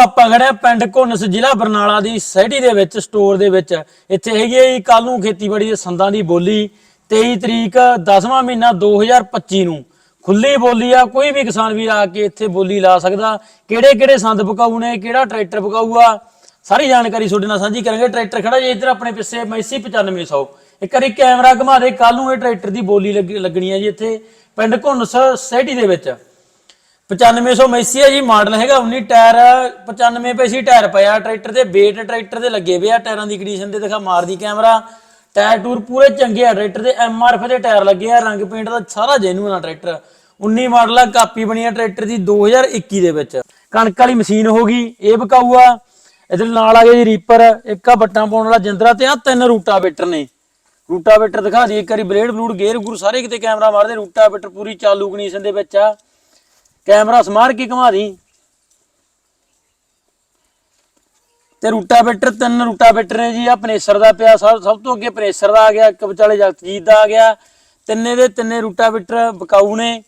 ਆਪਾਂ ਖੜੇ ਪਿੰਡ ਘੁੰਨਸ ਜ਼ਿਲ੍ਹਾ ਬਰਨਾਲਾ ਦੀ ਸੈਟੀ ਦੇ ਵਿੱਚ, ਸਟੋਰ ਦੇ ਵਿੱਚ। ਇੱਥੇ ਹੈਗੀ ਹੈ ਜੀ ਕੱਲ ਨੂੰ ਖੇਤੀਬਾੜੀ ਦੇ ਸੰਦਾਂ ਦੀ ਬੋਲੀ। 23 ਤਰੀਕ 10ਵਾਂ ਮਹੀਨਾ 2025 ਨੂੰ। ਖੁੱਲੀ ਬੋਲੀ ਆ, ਕੋਈ ਵੀ ਕਿਸਾਨ ਵੀਰ ਆ ਕੇ ਇੱਥੇ ਬੋਲੀ ਲਾ ਸਕਦਾ। ਕਿਹੜੇ ਕਿਹੜੇ ਸੰਦ ਪਕਾਊ ਨੇ, ਕਿਹੜਾ ਟਰੈਕਟਰ ਪਕਾਊ ਆ? ਸਾਰੀ ਜਾਣਕਾਰੀ ਤੁਹਾਡੇ ਨਾਲ ਸਾਂਝੀ ਕਰਾਂਗੇ। ਟਰੈਕਟਰ ਖੜਾ ਜੀ ਇੱਧਰ ਆਪਣੇ ਪਿੱਛੇ ਮੈਸੀ 9500 ਇੱਕ ਵਾਰੀ ਕੈਮਰਾ ਘੁਮਾ ਦੇ ਕੱਲ ਨੂੰ ਇਹ ਟਰੈਕਟਰ ਦੀ ਬੋਲੀ ਲੱਗ- ਲੱਗਣੀ ਹੈ ਜੀ ਇੱਥੇ। ਪਿੰਡ ਘੁੰਨਸ ਸੋਸਾਇਟੀ ਦੇ ਵਿੱਚ। 9500 ਮੈਸੀ ਹੈ ਜੀ, ਮਾਡਲ ਹੈਗਾ 19 ਟਾਇਰ 95 ਪੈਸੀ ਟਾਇਰ ਪਿਆ, ਟਰੈਕਟਰ ਦੇ ਵੇਟ ਟਰੈਕਟਰ ਦੇ ਲੱਗੇ ਹੋਏ ਆ, ਟਾਇਰਾਂ ਦੀ ਕੰਡੀਸ਼ਨ ਤੇ ਦਿਖਾ ਮਾਰਦੀ ਕੈਮਰਾ ਟਾਇਰ ਟੂਰ ਪੂਰੇ ਚੰਗੇ ਆ, ਟਰੈਕਟਰ ਦੇ ਐਮਆਰਐਫ ਦੇ ਟਾਇਰ ਲੱਗੇ ਆ, ਰੰਗ ਪੇਂਟ ਦਾ ਸਾਰਾ ਜੈਨੂਨ ਆ ਟਰੈਕਟਰ। 19 ਮਾਡਲ ਆ, ਕਾਪੀ ਬਣੀ ਆ ਟਰੈਕਟਰ ਦੀ 2021 ਦੇ ਵਿੱਚ। ਕਣਕ ਵਾਲੀ ਮਸ਼ੀਨ ਹੋ ਗਈ, ਇਹ ਬਕਾਊ ਆ ਇਹਦੇ ਨਾਲ ਆ ਗਿਆ ਜੀ ਰੀਪਰ ਇੱਕ ਆ ਬੱਟਾਂ ਪਾਉਣ ਵਾਲਾ ਜਿੰਦਰਾ ਤੇ ਆ ਤਿੰਨ ਰੂਟਾਵੇਟਰ ਨੇ। ਰੂਟਾਵੇਟਰ ਦਿਖਾ ਦੀ, ਇੱਕ ਵਾਰੀ ਬਲੇਡ ਬਲੂਡ ਗੇਅਰ ਗੁਰ ਸਾਰੇ ਕਿਤੇ ਕੈਮਰਾ ਮਾਰਦੇ ਰੂਟਾਵੇਟਰ ਪੂਰੀ ਚਾਲੂ ਕੰਡੀਸ਼ਨ ਦੇ ਵਿੱਚ ਆ। ਕੈਮਰਾ ਸਮਾਰ ਕੇ ਘੁਮਾ ਦੀ ਤੇ ਰੂਟਾਵੇਟਰ, ਤਿੰਨ ਰੂਟਾਵੇਟਰ ਨੇ ਜੀ ਆ ਪਨੇਸਰ ਦਾ ਪਿਆ। ਸਭ ਸਭ ਤੋਂ ਅੱਗੇ ਪਨੇਸਰ ਦਾ ਆ ਗਿਆ। ਇੱਕ ਵਿਚਾਲੇ ਜਗਤਜੀਤ ਦਾ ਆ ਗਿਆ। ਤਿੰਨੇ ਦੇ ਤਿੰਨੇ ਰੂਟਾਵੇਟਰ ਬਕਾਊ ਨੇ।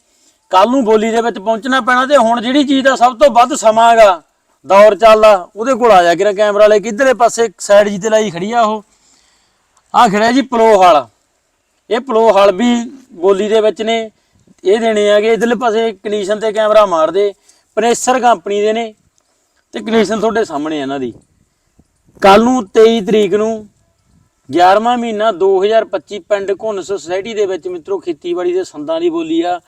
ਕੱਲ ਨੂੰ ਬੋਲੀ ਦੇ ਵਿੱਚ ਪਹੁੰਚਣਾ ਪੈਣਾ ਤੇ ਹੁਣ ਜਿਹੜੀ ਚੀਜ਼ ਦਾ ਸਭ ਤੋਂ ਵੱਧ ਸਮਾਂ ਹੈਗਾ, ਦੌਰ ਚੱਲਦਾ, ਉਹਦੇ ਕੋਲ ਆ ਜਾ ਕਿਰਾ ਕੈਮਰਾ ਲੈ ਕੇ। ਇਧਰਲੇ ਪਾਸੇ ਸਾਈਡ ਜੀ ਤੇ ਲਾਈ ਖੜੀ ਆ ਉਹ। ਆ ਖੜਿਆ ਜੀ ਪਲੋ ਹਾਲ ਇਹ ਪਲੋ ਹਾਲ ਵੀ ਬੋਲੀ ਦੇ ਵਿੱਚ ਨੇ। ਇਹ ਦੇਣੇ ਆਗੇ ਇਧਰਲੇ ਪਾਸੇ ਕੰਡੀਸ਼ਨ ਤੇ ਕੈਮਰਾ ਮਾਰਦੇ, ਪ੍ਰੈਸਰ ਕੰਪਨੀ ਦੇ ਨੇ, ਤੇ ਕੰਡੀਸ਼ਨ ਤੁਹਾਡੇ ਸਾਹਮਣੇ ਆ ਇਹਨਾਂ ਦੀ। ਕੱਲ ਨੂੰ 23 ਤਰੀਕ ਨੂੰ 11ਵਾਂ ਮਹੀਨਾ 2025 ਪਿੰਡ ਘੁੰਨ ਸੁਸਾਇਟੀ ਦੇ ਵਿੱਚ ਮਿੱਤਰੋ ਖੇਤੀਬਾੜੀ ਦੇ ਸੰਦਾਂ ਦੀ ਬੋਲੀ ਆ।